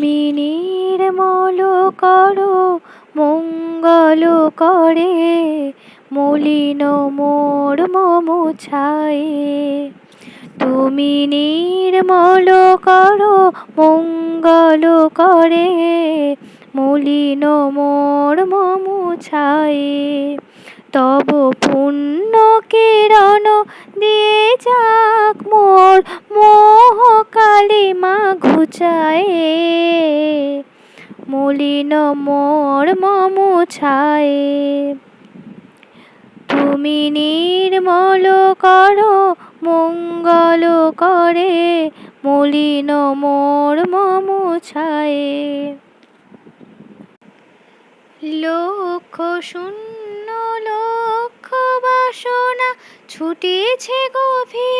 তুমি নির্মল করো, মঙ্গল করে। মলিন মোর মুছায়ে তুমি নির্মল করো, মঙ্গল করে। মলিন মোর মুছায়ে তব পুণ্য কিরণ দিয়ে যাক মোর মোহ কালিমা ঘুচায়ে মলিন মোর মুছায়ে তুমি নির্মল করো, মঙ্গল করে, মলিন মোর মুছায়ে লক্ষ শূন্য, লক্ষ বাসনা ছুটেছে গভীর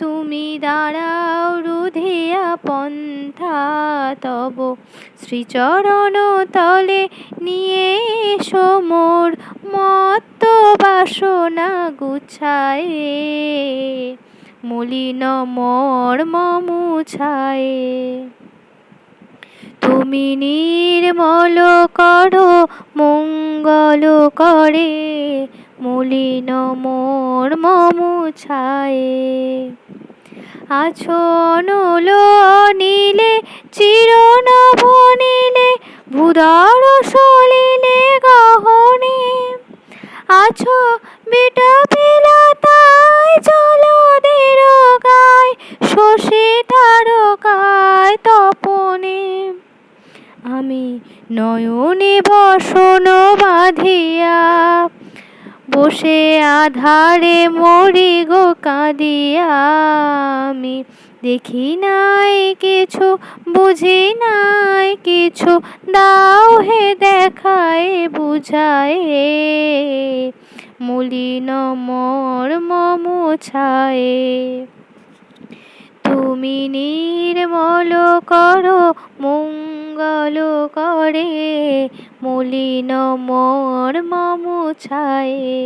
তুমি দাঁড়াও রুধিয়া পন্থা তব। শ্রীচরণ তলে নিয়ে এসো মোর বাসনা গুছায়ে। মলিন মোর মুছায়ে তুমি নির্মল করো, মঙ্গল করে। মলিন মোর মুছায়ে আছো অনল নীলে চিরনভ নীলে ভূদর সলিলে গহনে। আছো বিটা পিলাতায় জলদের গায় শশী তারকায় তপনে। আমি নয়নে বসন বাঁধিয়া বসে আধারে মরি গো আমি। দেখি নাই কিছু, বুঝি নাই কিছু, দাও হে দেখায়, বুঝায়ে মলিন মোর মুছায়ে তুমি নির্মল করো, মঙ্গল করে। মলিন মোর মুছায়ে।